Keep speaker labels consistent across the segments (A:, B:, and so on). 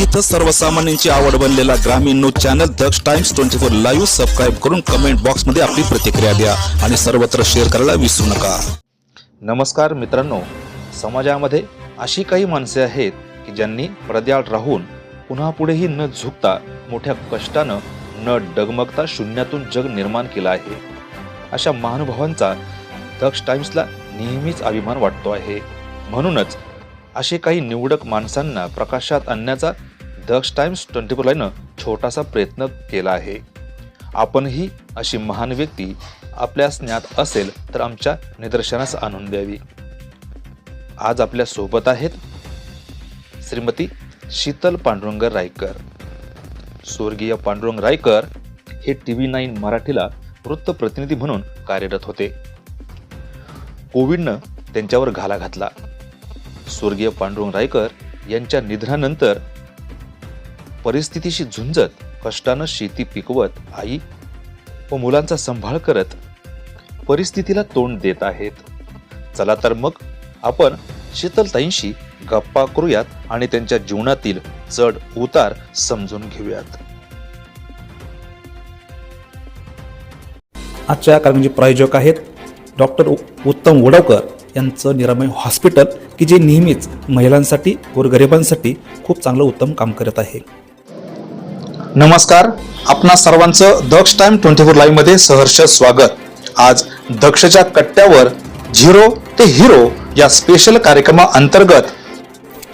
A: अल्पावधीत सर्वसामान्यांची आवड बनलेला ग्रामीण news channel Daksh Times twenty four live subscribe करून कमेंट बॉक्समध्ये आपली प्रतिक्रिया द्या आणि सर्वत्र शेअर करायला विसरू नका.
B: नमस्कार मित्रांनो समाजामध्ये अशी काही माणसे आहेत की ज्यांनी प्रद्याळ राहून पुन्हा पुढेही न झुकता मोठ्या कष्टानं न डगमगता शून्यातून जग निर्माण केलं आहे. अशा महानुभावांचा दक्ष टाइम्सला नेहमीच अभिमान वाटतो आहे. म्हणूनच असे काही निवडक माणसांना प्रकाशात आणण्याचा दक्ष टाइम्स ट्वेंटी फोर लाईनं छोटासा प्रयत्न केला आहे. आपणही अशी महान व्यक्ती आपल्या ज्ञात असेल तर आमच्या निदर्शनास आणून द्यावी. आज आपल्यासोबत आहेत श्रीमती शीतल पांडुरंग रायकर. स्वर्गीय पांडुरंग रायकर हे टी व्ही नाईन मराठीला वृत्तप्रतिनिधी म्हणून कार्यरत होते. कोविडनं त्यांच्यावर घाला घातला. स्वर्गीय पांडुरंग रायकर यांच्या निधनानंतर परिस्थितीशी झुंजत कष्टानं शेती पिकवत आई व मुलांचा सांभाळ करत परिस्थितीला तोंड देत आहेत. चला तर मग आपण शीतलताईंशी गप्पा करूयात आणि त्यांच्या जीवनातील चढ उतार समजून घेऊयात.
C: आजच्या कार्यक्रमाचे प्रायोजक आहेत डॉक्टर उत्तम वडवकर यांचं निरामय हॉस्पिटल की जे नेहमीच महिलांसाठी गोरगरिबांसाठी खूप चांगलं उत्तम काम करत आहे.
A: नमस्कार. आपणा सर्वांचं दक्ष टाइम ट्वेंटी फोर लाईव्हमध्ये सहर्ष स्वागत. आज दक्षच्या कट्ट्यावर झिरो ते हिरो या स्पेशल कार्यक्रमा अंतर्गत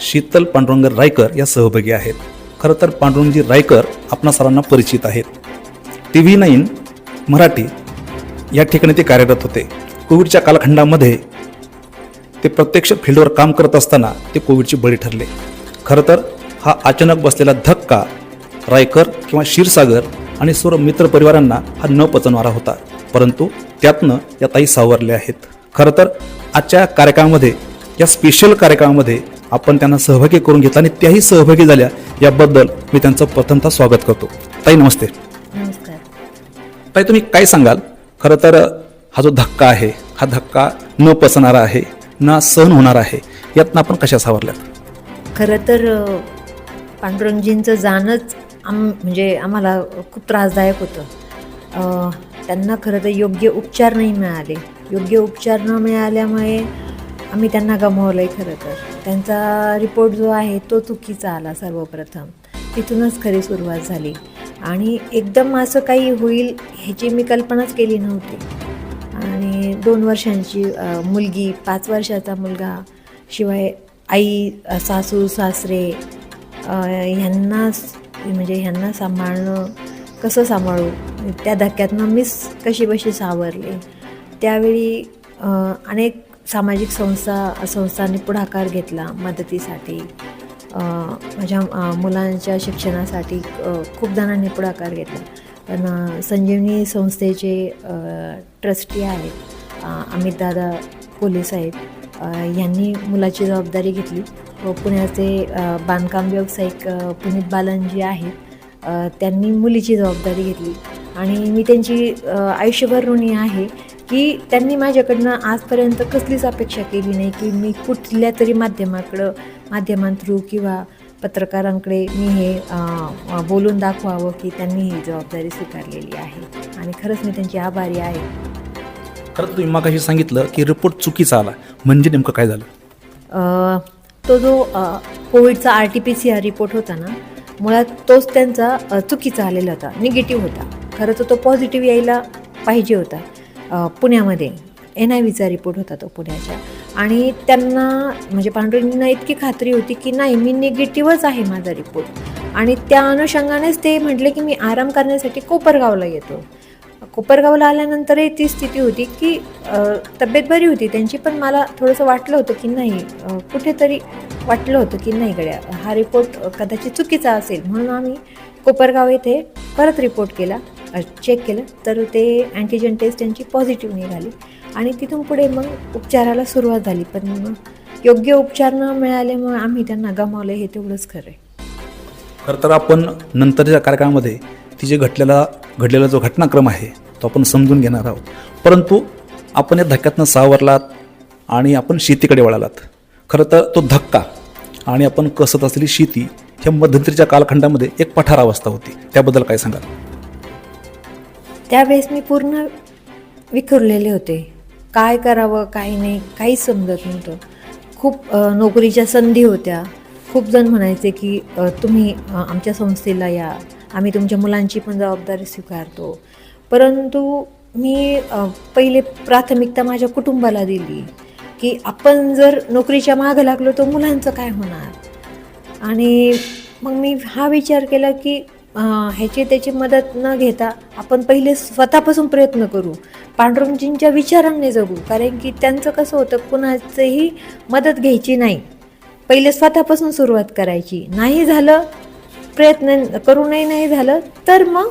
C: शीतल पांडुरंग रायकर या सहभागी आहेत. खरं तर पांडुरंगजी रायकर आपणा सर्वांना परिचित आहेत. टी व्ही नाईन मराठी या ठिकाणी ते कार्यरत होते. कोविडच्या कालखंडामध्ये ते प्रत्यक्ष फील्डवर काम करत असताना ते कोविडचे बळी ठरले. खरं तर हा अचानक बसलेला धक्का रायकर किंवा क्षीरसागर आणि सर्व मित्रपरिवारांना हा न पचनणारा होता. परंतु त्यातनं या ताई सावरल्या आहेत. खरं तर आजच्या कार्यक्रमामध्ये या स्पेशल कार्यक्रमामध्ये आपण त्यांना सहभागी करून घेतला आणि त्याही सहभागी झाल्या याबद्दल मी त्यांचं प्रथमतः स्वागत करतो. ताई नमस्ते.
D: नमस्कार.
C: ताई तुम्ही काय सांगाल? खरं तर हा जो धक्का आहे हा धक्का न पचणारा आहे न सहन होणार आहे यातनं आपण कशा सावरल्यात?
D: खरं तर पांडुरंगजींचं जाणंच आम म्हणजे आम्हाला खूप त्रासदायक होतं. त्यांना खरं तर योग्य उपचार नाही मिळाले. योग्य उपचार न मिळाल्यामुळे आम्ही त्यांना गमावलं आहे खरं तर. त्यांचा रिपोर्ट जो आहे तो चुकीचा आला सर्वप्रथम. तिथूनच खरी सुरुवात झाली. आणि एकदम असं काही होईल ह्याची मी कल्पनाच केली नव्हती. आणि दोन वर्षांची मुलगी पाच वर्षाचा मुलगा शिवाय आई सासू सासरे ह्यांना की म्हणजे ह्यांना सांभाळणं कसं सांभाळू? त्या धक्क्यातनं मीच कशी बशी सावरले? त्यावेळी अनेक सामाजिक संस्था संस्थांनी पुढाकार घेतला मदतीसाठी. माझ्या मुलांच्या शिक्षणासाठी खूप जणांनी पुढाकार घेतला. पण संजीवनी संस्थेचे ट्रस्टी आहेत अमितदादा पोलीस आहेत. यांनी मुलाची जबाबदारी घेतली. पुण्याचे बांधकाम व्यावसायिक पुनीत बालनजी आहेत. अ, त्यांनी मुलीची जबाबदारी घेतली. आणि मी त्यांची आयुष्यभर ऋणी आहे की त्यांनी माझ्याकडनं आजपर्यंत कसलीच अपेक्षा केली नाही की मी कुठल्या तरी माध्यमाकडं माध्यमांथ्रू किंवा पत्रकारांकडे मी हे बोलून दाखवावं की त्यांनी ही जबाबदारी स्वीकारलेली आहे. आणि खरंच मी त्यांची आभारी आहे.
C: खरं तर तुम्ही मागाशी सांगितलं की रिपोर्ट चुकीचा आला. म्हणजे नेमकं काय झालं?
D: तो जो कोविडचा R T P C R report होता ना मुळात तोच त्यांचा चुकीचा आलेला होता निगेटिव्ह होता. खरं तर तो पॉझिटिव्ह यायला पाहिजे होता. पुण्यामध्ये. एन आय व्हीचा रिपोर्ट होता तो पुण्याच्या आणि त्यांना म्हणजे पांडुरंगींना इतकी खात्री होती की नाही मी निगेटिव्हच आहे माझा रिपोर्ट आणि त्या अनुषंगानेच ते म्हटले की मी आराम करण्यासाठी कोपरगावला येतो. कोपरगावला आल्यानंतरही ती स्थिती होती की तब्येत बरी होती. त्यांची पण मला थोडंसं वाटलं होतं की नाही कुठेतरी वाटलं होतं की नाही गड्या हा रिपोर्ट कदाचित चुकीचा असेल. म्हणून आम्ही कोपरगाव येथे परत रिपोर्ट केला चेक केलं. तर ते अँटीजन टेस्ट त्यांची पॉझिटिव्ह निघाली. आणि तिथून पुढे मग उपचाराला सुरुवात झाली. पण मग योग्य उपचार न मिळाल्यामुळे आम्ही त्यांना गमावलं. हे तेवढंच खरं आहे.
C: खरं तर आपण नंतरच्या कार्यक्रमामध्ये तिचे घटलेला घडलेला घडलेला जो घटनाक्रम आहे तो आपण समजून घेणार आहोत. परंतु आपण या धक्क्यातनं सावरलात आणि आपण शेतीकडे वळालात. खरं तर तो धक्का आणि आपण कसत असलेली शेती ह्या मध्यंतरीच्या कालखंडामध्ये एक पठार अवस्था होती. त्याबद्दल काय सांगाल?
D: त्यावेळेस मी पूर्ण विखुरलेले होते. काय करावं काय नाही काहीच समजत नव्हतं. खूप नोकरीच्या संधी होत्या. खूप जण म्हणायचे की तुम्ही आमच्या संस्थेला या. आम्ही तुमच्या मुलांची पण जबाबदारी स्वीकारतो. परंतु मी पहिले प्राथमिकता माझ्या कुटुंबाला दिली की आपण जर नोकरीच्या मागं लागलो तर मुलांचं काय होणार? आणि मग मी हा विचार केला की ह्याची त्याची मदत न घेता आपण पहिले स्वतःपासून प्रयत्न करू. पांडुरंगजींच्या विचारांनी जगू. कारण की त्यांचं कसं होतं कुणाचंही मदत घ्यायची नाही. पहिले स्वतःपासून सुरुवात करायची. नाही झालं प्रयत्न करूनही नाही झालं तर मग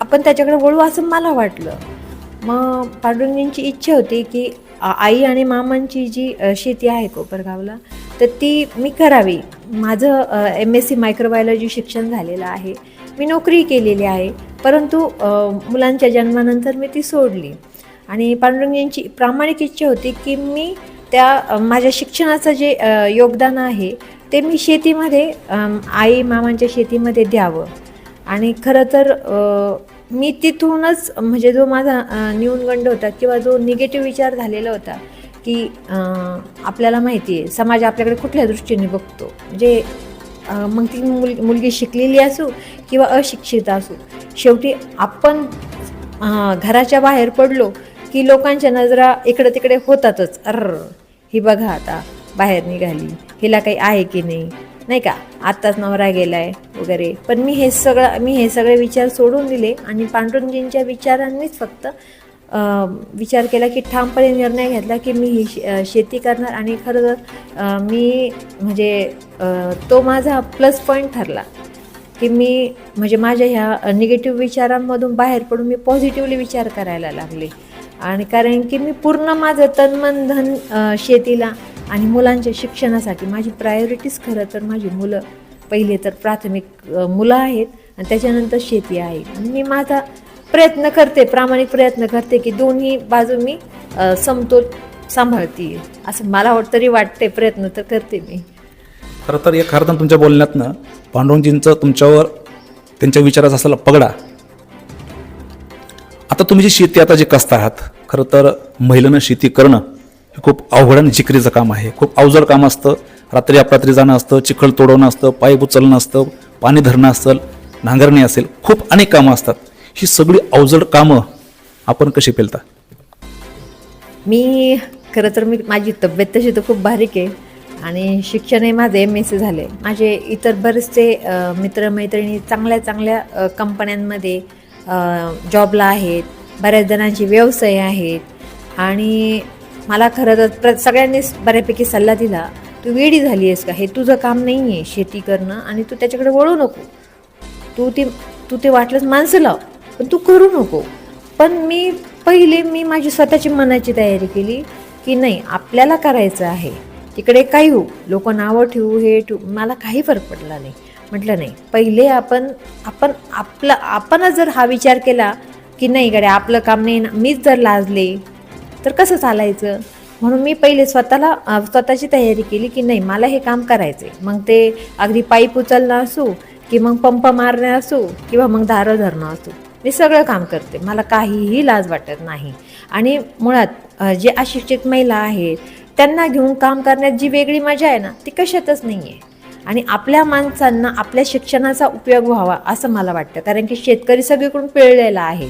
D: आपण त्याच्याकडे वळू असं मला वाटलं. मग पांडुरंगींची इच्छा होती की आई आणि मामांची जी शेती आहे कोपरगावला तर ती मी करावी. माझं एम एस सी मायक्रोबायोलॉजी शिक्षण झालेलं आहे. मी नोकरी केलेली आहे परंतु मुलांच्या जन्मानंतर मी ती सोडली. आणि पांडुरंगींची प्रामाणिक इच्छा होती की मी त्या माझ्या शिक्षणाचं जे योगदान आहे ते मी शेतीमध्ये आई मामांच्या शेतीमध्ये द्यावं. आणि खरं तर मी तिथूनच म्हणजे जो माझा न्यूनगंड होता किंवा जो निगेटिव्ह विचार झालेला होता की आपल्याला माहिती आहे समाज आपल्याकडे कुठल्या दृष्टीने बघतो? म्हणजे मग ती मुल मुलगी शिकलेली असू किंवा अशिक्षित असू शेवटी आपण घराच्या बाहेर पडलो की लोकांच्या नजरा इकडे तिकडे होतातच. अर ही बघा आता. बाहेर निघाली. हिला काही आहे की नाही? नाही का? आत्ताच नवरा गेलाय वगैरे. पण मी हे सगळं मी हे सगळे विचार सोडून दिले आणि पांडुरंगजींच्या विचारांनीच फक्त विचार केला की ठामपणे निर्णय घेतला की मी ही शे- शेती करणार आणि खरं तर मी म्हणजे तो माझा प्लस पॉईंट ठरला की मी म्हणजे माझ्या ह्या निगेटिव्ह विचारांमधून बाहेर पडून मी पॉझिटिव्हली विचार करायला लागले. आणि कारण की मी पूर्ण माझं तन मन धन शेतीला आणि मुलांच्या शिक्षणासाठी माझी प्रायोरिटीज खरं तर माझी मुलं पहिले तर प्राथमिक मुलं आहेत आणि त्याच्यानंतर शेती आहे. आणि मी माझा प्रयत्न करते प्रामाणिक प्रयत्न करते की दोन्ही बाजू मी समतोल सांभाळते. असं मला वाट- तरी वाटते प्रयत्न तर करते मी.
C: खरं तर या खरं तुमच्या बोलण्यातनं पांडुरंगजींचं तुमच्यावर त्यांच्या विचाराचा असलेला पगडा. आता तुम्ही जी शेती आता जे कसता आहात खरं तर महिलांना शेती करणं खूप अवघड आणि जिकरीचं काम आहे. खूप अवजड काम असतं. रात्री अपरात्री जाणं असतं चिखल तोडवणं असतं पाईप उचलणं असतं पाणी धरणं असेल नांगरणी असेल. खूप अनेक कामं असतात. ही सगळी अवजड कामं आपण कशी पेलता?
D: मी खरं तर मी माझी तब्येत तशी तर खूप बारीक आहे आणि शिक्षणही माझे एम एस सी झाले. माझे इतर बरेचसे मित्रमैत्रिणी चांगल्या चांगल्या कंपन्यांमध्ये जॉबला आहेत. बऱ्याच जणांचे व्यवसाय आहेत. आणि मला खरं तर प्र सगळ्यांनीच बऱ्यापैकी सल्ला दिला तू वेडी झाली आहेस का? हे तुझं काम नाही आहे शेती करणं आणि तू त्याच्याकडे वळू नको. तू ते तू ते वाटलंच माणसं लाव पण तू करू नको. पण मी पहिले मी माझी स्वतःची मनाची तयारी केली की नाही आपल्याला करायचं आहे. तिकडे काही हो लोक नावं ठेवू हे ठेवू मला काही फरक पडला नाही. म्हटलं नाही पहिले आपण आपण आपला आपणच जर हा विचार केला की नाही गड्या आपलं काम नाही ना मीच जर लाजले तर कसं चालायचं? म्हणून मी पहिले स्वतःला स्वतःची तयारी केली की नाही मला हे काम करायचं आहे मग ते अगदी पाईप उचलणं असो की मग पंप मारणं असो किंवा मग दारं धरणं असो मी सगळं काम करते. मला काहीही लाज वाटत नाही. आणि मुळात जे अशिक्षित महिला आहेत त्यांना घेऊन काम करण्यात जी वेगळी मजा आहे ना ती कशातच नाही आहे आणि आपल्या माणसांना आपल्या शिक्षणाचा उपयोग व्हावा असं मला वाटतं. कारण की शेतकरी सगळीकडून पिळलेला आहे.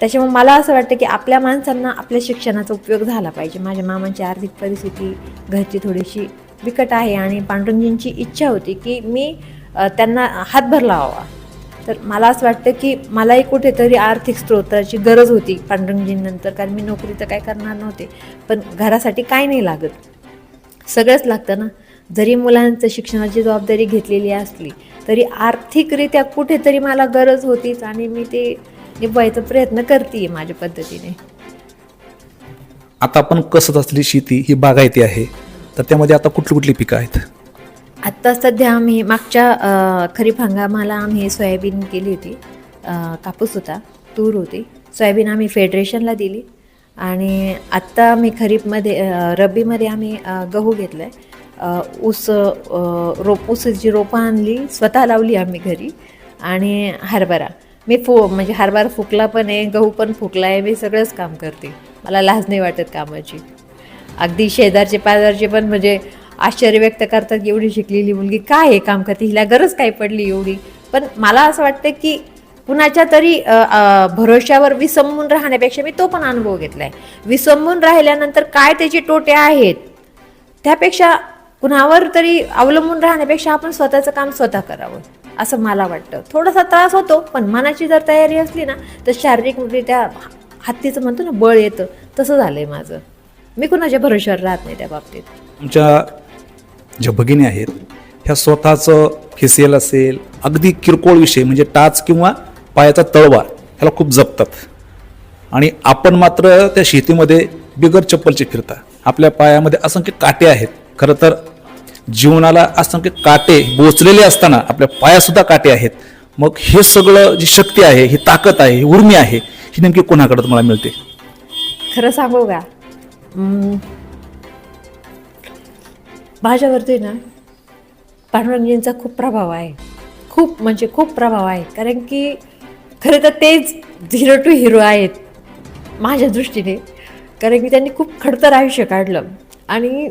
D: त्याच्यामुळे मला असं वाटतं की आपल्या माणसांना आपल्या शिक्षणाचा उपयोग झाला पाहिजे. माझ्या मामांची आर्थिक परिस्थिती घरची थोडीशी बिकट आहे आणि पांडुरंजींची इच्छा होती की मी त्यांना हातभार लावावा. तर मला असं वाटतं की मलाही कुठेतरी आर्थिक स्त्रोताची गरज होती पांडुरंगजींनंतर कारण मी नोकरी तर काय करणार नव्हते. पण घरासाठी काय नाही लागत. सगळंच लागतं ना. जरी मुलांचं शिक्षणाची जबाबदारी घेतलेली असली तरी आर्थिकरित्या कुठेतरी मला गरज होतीच आणि मी ते निभवायचा प्रयत्न करते माझ्या पद्धतीने.
C: आता आपण कसत असलेली शेती ही बागायती आहे तर त्यामध्ये आता कुठली कुठली पिकं आहेत?
D: आत्ता सध्या आम्ही मागच्या खरीप हंगामाला आम्ही सोयाबीन केली होती. कापूस होता तूर होती. सोयाबीन आम्ही फेडरेशनला दिली. आणि आत्ता आम्ही खरीपमध्ये रब्बीमध्ये आम्ही गहू घेतला आहे ऊस रोप ऊसाची रोपं आणली स्वतः लावली आम्ही घरी. आणि हरभरा. मी फु म्हणजे हरभरा फुकला पण आहे गहू पण फुकला आहे मी सगळंच काम करते. मला लाज नाही वाटत कामाची. अगदी शेजारचे पाजारचे पण म्हणजे आश्चर्य व्यक्त करतात एवढी शिकलेली मुलगी काय हे काम करते हिला गरज काय पडली एवढी? पण मला असं वाटतं की कुणाच्या तरी भरोश्यावर विसंबून राहण्यापेक्षा मी तो पण अनुभव घेतला आहे विसंबून राहिल्यानंतर काय त्याचे तोटे आहेत? त्यापेक्षा कुणावर तरी अवलंबून राहण्यापेक्षा आपण स्वतःचं काम स्वतः करावं. असं मला वाटतं. थोडासा त्रास होतो पण मनाची जर तयारी असली ना तर शारीरिकरित्या हत्तीचं म्हणतो ना बळ येतं. तसं झालं आहे माझं. मी कुणाच्या भरोश्यावर राहत नाही त्या बाबतीत.
C: आमच्या ज्या भगिनी आहेत ह्या स्वतःचं फेसियल असेल अगदी किरकोळ विषय म्हणजे टाच किंवा पायाचा तळवार ह्याला खूप जपतात. आणि आपण मात्र त्या शेतीमध्ये बिगर चप्पलचे फिरता. आपल्या पायामध्ये असंख्य काटे आहेत. खरं तर जीवनाला असंख्य काटे बोचलेले असताना आपल्या पायासुद्धा काटे आहेत. मग हे सगळं जी शक्ती आहे ही ताकद आहे ही उर्मी आहे ही नेमकी कोणाकडे तुम्हाला मिळते?
D: खरं सांगू का? माझ्यावरती ना पांडुरंगजींचा खूप प्रभाव आहे. खूप म्हणजे खूप प्रभाव आहे. कारण की खरं तर तेच झिरो टू हिरो आहेत माझ्या दृष्टीने. कारण की त्यांनी खूप खडतर आयुष्य काढलं. आणि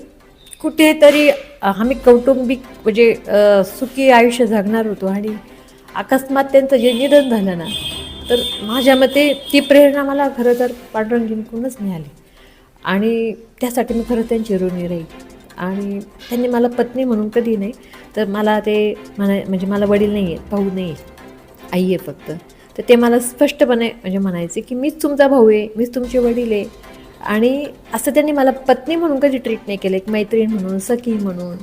D: कुठेतरी आम्ही कौटुंबिक म्हणजे सुखी आयुष्य जगणार होतो आणि अकस्मात त्यांचं जे निधन झालं ना तर माझ्या मते ती प्रेरणा मला खरं तर पांडुरंगजींकडूनच मिळाली. आणि त्यासाठी मी खरं त्यांची ऋणी राहील. आणि त्यांनी मला पत्नी म्हणून कधी नाही तर मला ते म्हणा म्हणजे मला वडील नाही आहेत भाऊ नाही आहे आई आहे फक्त. तर ते मला स्पष्टपणे म्हणजे म्हणायचे की मीच तुमचा भाऊ आहे मीच तुमचे वडील आहे. आणि असं त्यांनी मला पत्नी म्हणून कधी ट्रीट नाही केलं एक मैत्रीण म्हणून सखी म्हणून.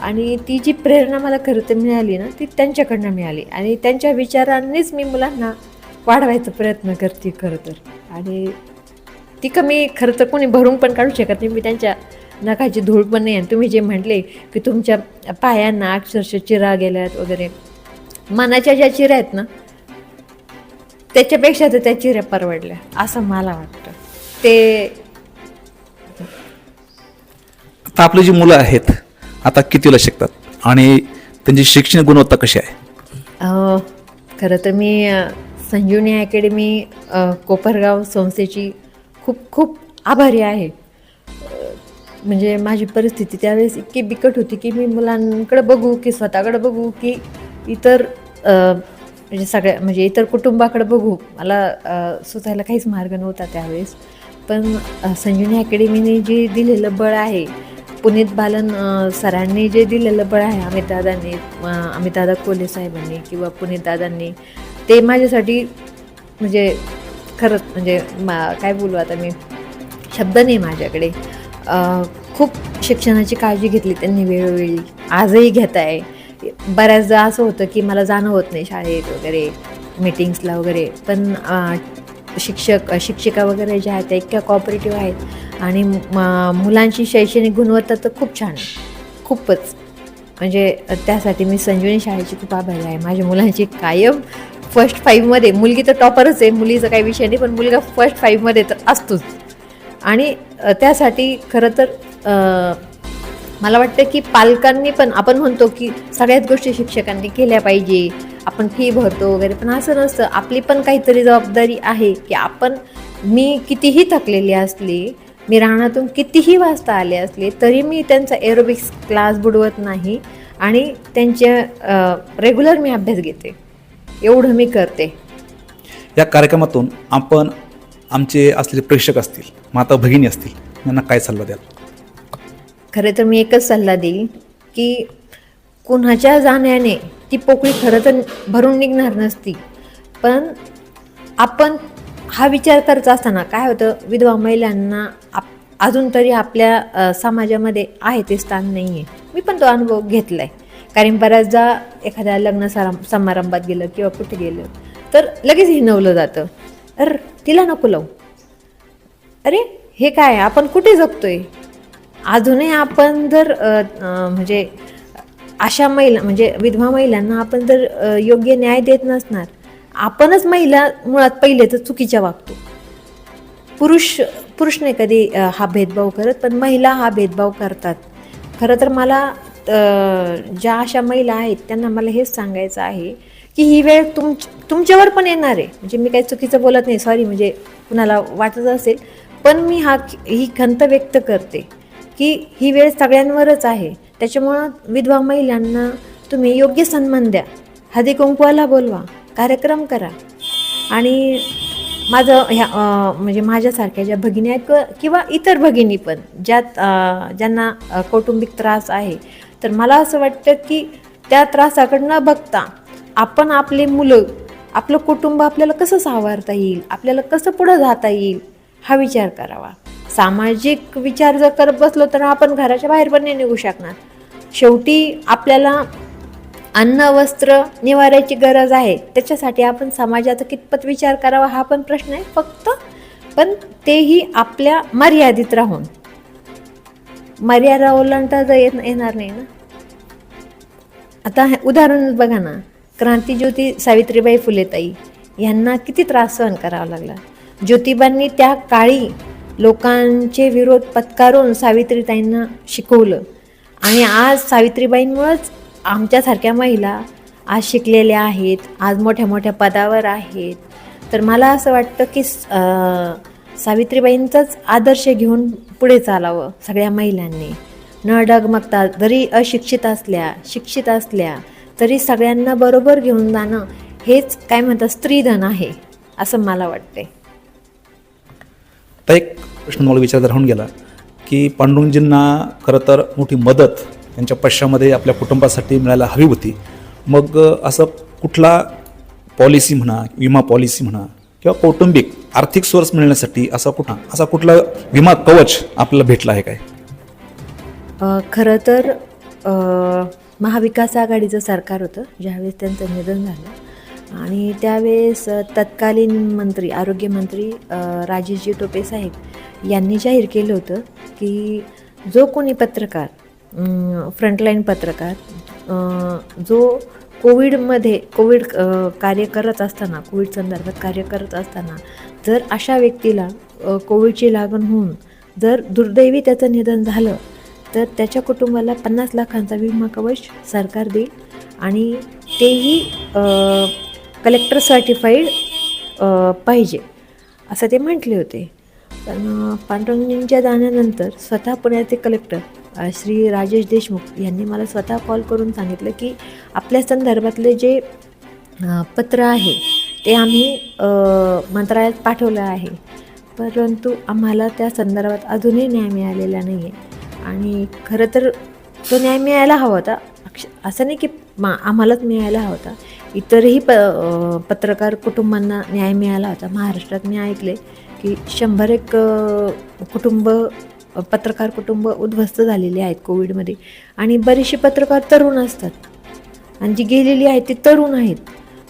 D: आणि ती जी प्रेरणा मला खरं तर मिळाली ना ती त्यांच्याकडनं मिळाली. आणि त्यांच्या विचारांनीच मी मुलांना वाढवायचा प्रयत्न करते खरं तर. आणि ती कमी खरं तर कोणी भरून पण काढू शकत नाही. मी त्यांच्या नखाची धूळ पण नाही. आणि तुम्ही जे म्हटले की तुमच्या पायांना अक्षरशः चिरा गेल्यात वगैरे. मनाच्या ज्या चिऱ्या आहेत ना त्याच्यापेक्षा तर त्या चिऱ्या परवडल्या असं मला वाटतं. ते
C: आता आपली जी मुलं आहेत आता कितीला शिकतात? आणि त्यांची शैक्षणिक गुणवत्ता कशी आहे?
D: खरं तर मी अ, संजीवनी अकॅडमी अ, कोपरगाव संस्थेची खूप खूप आभारी आहे. अ, म्हणजे माझी परिस्थिती त्यावेळेस इतकी बिकट होती की मी मुलांकडे बघू की स्वतःकडे बघू की इतर अ, म्हणजे सगळ्या म्हणजे इतर कुटुंबाकडे बघू. मला अ, सुचायला काहीच मार्ग नव्हता त्यावेळेस. पण संजीवनी अकॅडमीने जे दिलेलं बळ आहे पुनीत बालन सरांनी जे दिलेलं बळ आहे अमितदादांनी अमितदादा कोले साहेबांनी किंवा पुनीतदादांनी ते माझ्यासाठी म्हणजे खरंच म्हणजे मा काय बोलू आता मी शब्द नाही माझ्याकडे. खूप शिक्षणाची काळजी घेतली त्यांनी वेळोवेळी आजही घेत आहे बऱ्याचदा असं होतं की मला जाणं होत नाही शाळेत वगैरे मीटिंग्सला वगैरे पण शिक्षक शिक्षिका वगैरे ज्या आहेत त्या इतक्या कॉपरेटिव्ह आहेत. आणि म- मुलांची शैक्षणिक गुणवत्ता तर खूप छान आहे. खूपच. म्हणजे त्यासाठी मी संजीवनी शाळेची खूप आभारी आहे. माझ्या मुलांची कायम फर्स्ट फाईव्हमध्ये मुलगी तर टॉपरच आहे मुलीचा काही विषय नाही पण मुलगा फर्स्ट फाईव्हमध्ये तर असतोच. आणि त्यासाठी खरं तर मला वाटतं की पालकांनी पण आपण म्हणतो की सगळ्याच गोष्टी शिक्षकांनी केल्या पाहिजे. आपण फी भरतो वगैरे पण असं नसतं. आपली पण काहीतरी जबाबदारी आहे की आपण मी कितीही थकलेली असली मी राहण्यातून कितीही वाजता आले असले तरी मी त्यांचा एरोबिक्स क्लास बुडवत नाही आणि त्यांचे रेग्युलर मी अभ्यास घेते. एवढं मी करते.
C: या कार्यक्रमातून आपण आमचे असलेले प्रेक्षक असतील माता भगिनी असतील यांना काय सल्ला द्याल?
D: खरं तर मी एकच सल्ला देईल की कुणाच्या जाण्याने ती पोकळी खरं तर भरून निघणार नसती. पण आपण हा विचार करत असताना काय होतं विधवा महिलांना आप अजून तरी आपल्या समाजामध्ये आहे ते स्थान नाही आहे मी पण तो अनुभव घेतला आहे कारण बऱ्याचदा एखाद्या लग्न सरा समारंभात गेलं किंवा कुठे गेलं तर लगेच हिनवलं जातं. अर तिला नको लावू. अरे हे काय? आपण कुठे जगतोय? अजूनही आपण जर म्हणजे अशा महिला म्हणजे विधवा महिलांना आपण जर योग्य न्याय देत नसणार आपणच महिला मुळात पहिले तर चुकीच्या वागतो. पुरुष पुरुष नाही कधी हा भेदभाव करत पण महिला हा भेदभाव करतात. खरं तर मला ज्या अशा महिला आहेत त्यांना मला हेच सांगायचं आहे की ही वेळ तुम तुमच्यावर पण येणार आहे. म्हणजे मी काही चुकीचं बोलत नाही सॉरी म्हणजे कुणाला वाटत असेल पण मी हा ही खंत व्यक्त करते. की ही वेळ सगळ्यांवरच आहे. त्याच्यामुळं विधवा महिलांना तुम्ही योग्य सन्मान द्या. हदी कुंकवाला बोलवा कार्यक्रम करा. आणि माझं ह्या म्हणजे माझ्यासारख्या ज्या भगिनी आहेत किंवा- किंवा इतर भगिनी पण ज्यात ज्यांना कौटुंबिक त्रास आहे तर मला असं वाटतं की त्या त्रासाकडं न बघता आपण आपले मुलं आपलं कुटुंब आपल्याला कसं सावरता येईल आपल्याला कसं पुढं जाता येईल हा विचार करावा. सामाजिक विचार जर करत बसलो तर आपण घराच्या बाहेर पण नाही निघू शकणार. शेवटी आपल्याला अन्न वस्त्र निवारायची गरज आहे. त्याच्यासाठी आपण समाजाचा कितपत विचार करावा हा पण प्रश्न आहे फक्त. पण तेही आपल्या मर्यादित राहून. मर्यादा ओलांडता येत येणार नाही ना. आता हे उदाहरण बघा ना. क्रांतीज्योती सावित्रीबाई फुलेताई यांना किती त्रास सहन करावा लागला. ज्योतिबांनी त्या काळी लोकांचे विरोध पत्कारून सावित्रीताईंना शिकवलं. आणि आज सावित्रीबाईंमुळंच आमच्यासारख्या महिला आज शिकलेल्या आहेत आज मोठ्या मोठ्या पदावर आहेत. तर मला असं वाटतं की सावित्रीबाईंचाच आदर्श घेऊन पुढे चालावं सगळ्या महिलांनी. न डगमगता जरी अशिक्षित असल्या शिक्षित असल्या तरी सगळ्यांना बरोबर घेऊन जाणं हेच काय म्हणतात स्त्रीधन आहे असं मला वाटते
C: आता एक प्रश्न मला विचारत राहून गेला की पांडुरंगजींना खरं तर मोठी मदत त्यांच्या पश्चामध्ये आपल्या कुटुंबासाठी मिळायला हवी होती. मग असं कुठला पॉलिसी म्हणा विमा पॉलिसी म्हणा किंवा कौटुंबिक आर्थिक सोर्स मिळण्यासाठी असा कुठला असा कुठला विमा कवच आपल्याला भेटला आहे काय?
D: खरं तर महाविकास आघाडीचं सरकार होतं ज्यावेळेस त्यांचं निधन झालं. आणि त्यावेळेस तत्कालीन मंत्री आरोग्यमंत्री राजेशजी टोपे साहेब यांनी जाहीर केलं होतं की जो कोणी पत्रकार फ्रंटलाईन पत्रकार जो कोविडमध्ये कोविड कार्य करत असताना कोविड संदर्भात कार्य करत असताना जर अशा व्यक्तीला कोविडची लागण होऊन जर दुर्दैवी त्याचं निधन झालं तर त्याच्या कुटुंबाला पन्नास लाखांचा विमा कवच सरकार देईल आणि तेही कलेक्टर सर्टिफाईड पाहिजे. असं ते म्हटले होते. पण पांडुरंगजींच्या जाण्यानंतर स्वतः पुण्याचे कलेक्टर श्री राजेश देशमुख यांनी मला स्वतः कॉल करून सांगितलं की आपल्या संदर्भातले जे पत्र आहे ते आम्ही मंत्रालयात पाठवलं आहे. परंतु आम्हाला त्या संदर्भात अजूनही न्याय मिळालेला नाही आहे आणि खरं तर तो न्याय मिळायला हवा होता. अक्ष असं नाही की मा आम्हालाच मिळायला हवा होता. इतरही प पत्रकार कुटुंबांना न्याय मिळाला. होता महाराष्ट्रात मी ऐकले की शंभर एक कुटुंब पत्रकार कुटुंब उद्ध्वस्त झालेले आहेत कोविडमध्ये. आणि बरेचसे पत्रकार तरुण असतात. आणि जी गेलेली आहेत ती तरुण आहेत.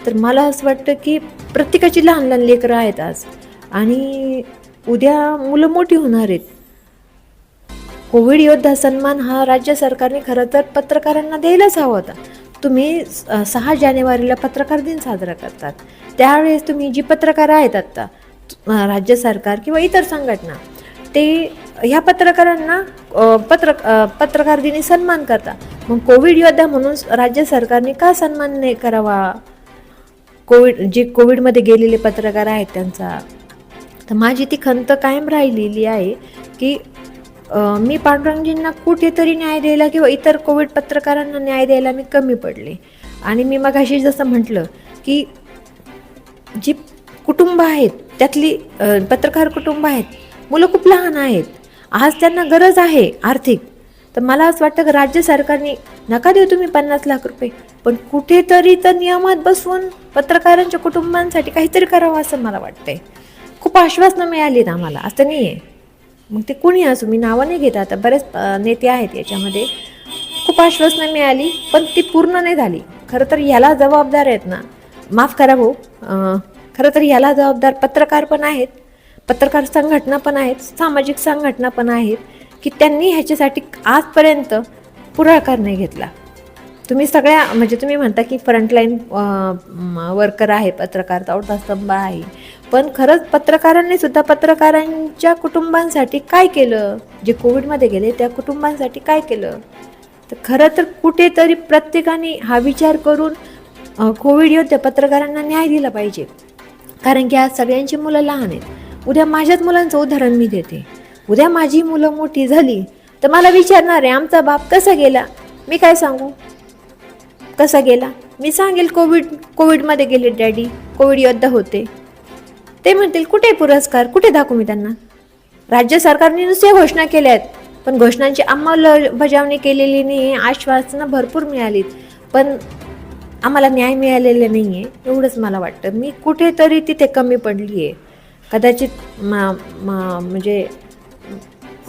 D: तर मला असं वाटतं की प्रत्येकाची लहान लहान लेकरं आहेत आज. आणि उद्या मुलं मोठी होणार आहेत. कोविड योद्धा सन्मान हा राज्य सरकारने खरं तर पत्रकारांना द्यायलाच हवा होता. तुम्ही सहा जानेवारीला पत्रकार दिन साजरा करतात. त्यावेळेस तुम्ही जी पत्रकार आहेत आत्ता राज्य सरकार किंवा इतर संघटना ते ह्या पत्रकारांना पत्र पत्रकार दिनी सन्मान करता. मग कोविड योद्धा म्हणून राज्य सरकारने का सन्मान नाही करावा? कोविड जे कोविडमध्ये गेलेले पत्रकार आहेत त्यांचा. तर माझी ती खंत कायम राहिलेली आहे की मी पांडुरंगजींना कुठेतरी न्याय द्यायला किंवा इतर कोविड पत्रकारांना न्याय द्यायला मी कमी पडले. आणि मी मगाशी जसं म्हटलं की जी कुटुंब आहेत त्यातली पत्रकार कुटुंब आहेत मुलं खूप लहान आहेत. आज त्यांना गरज आहे आर्थिक. तर मला असं वाटतं की राज्य सरकारने नका देऊ तुम्ही पन्नास लाख रुपये. पण कुठेतरी तर नियमात बसवून पत्रकारांच्या कुटुंबांसाठी काहीतरी करावं असं मला वाटतंय. खूप आश्वासनं मिळालीत आम्हाला. असं नाही आहे मग ते कुणी असो मी नावं नाही घेत आता. बरेच नेते आहेत याच्यामध्ये. खूप आश्वासनं मिळाली पण ती पूर्ण नाही झाली. खरं तर ह्याला जबाबदार आहेत ना. माफ करा भाऊ खरं तर याला जबाबदार पत्रकार पण आहेत. पत्रकार संघटना पण आहेत सामाजिक संघटना पण आहेत की त्यांनी ह्याच्यासाठी आजपर्यंत पुढाकार नाही घेतला. तुम्ही सगळ्या म्हणजे तुम्ही म्हणता की फ्रंटलाईन वर्कर आहे पत्रकार चौथा स्तंभ आहे. पण खरंच पत्रकारांनी सुद्धा पत्रकारांच्या कुटुंबांसाठी काय केलं? जे कोविडमध्ये गेले त्या कुटुंबांसाठी काय केलं? तर खरं तर कुठेतरी प्रत्येकाने हा विचार करून कोविड योद्ध्या पत्रकारांना न्याय दिला पाहिजे. कारण की आज सगळ्यांची मुलं लहान आहेत. उद्या माझ्याच मुलांचं उदाहरण मी देते. उद्या माझी मुलं मोठी झाली तर मला विचारणार आहे आमचा बाप कसा गेला? मी काय सांगू? कसा गेला? मी सांगेल कोविड कोविडमध्ये गेले डॅडी कोविड योद्धा होते. ते म्हणतील कुठे पुरस्कार? कुठे दाखवू मी त्यांना? राज्य सरकारने नुसत्या घोषणा केल्या आहेत पण घोषणांची अंमलबजावणी केलेली नाही आश्वासनं भरपूर मिळालीत पण आम्हाला न्याय मिळालेला नाही आहे एवढंच मला वाटतं. मी कुठेतरी तिथे कमी पडली आहे कदाचित मा म्हणजे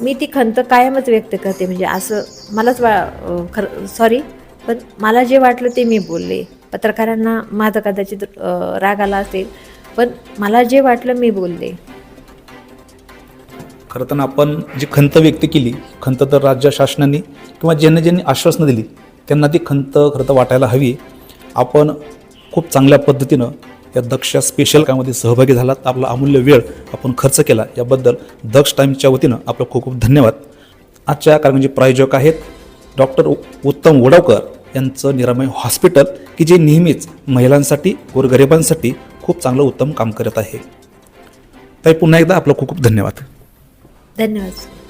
D: मी ती खंत कायमच व्यक्त करते म्हणजे असं मलाच वा खर खरं सॉरी पण मला जे वाटलं ते मी बोलले. पत्रकारांना माझं कदाचित राग आला असेल पण मला जे वाटलं मी बोलले.
C: खरं तर आपण जी खंत व्यक्त केली खंत तर राज्य शासनाने किंवा ज्यांनी ज्यांनी आश्वासनं दिली त्यांना ती खंत खरं तर वाटायला हवी. आपण खूप चांगल्या पद्धतीनं या दक्ष स्पेशल कामध्ये सहभागी झालात. आपला अमूल्य वेळ आपण खर्च केला. याबद्दल दक्ष टाईमच्या वतीनं आपलं खूप खूप धन्यवाद. आजच्या कार्यक्रमाचे प्रायोजक आहेत डॉक्टर उत्तम वडावकर. यांचं निरामय हॉस्पिटल की जे नेहमीच महिलांसाठी गोरगरिबांसाठी खूप चांगलं उत्तम काम करत आहे. ताई पुन्हा एकदा आपलं खूप खूप धन्यवाद.
D: धन्यवाद.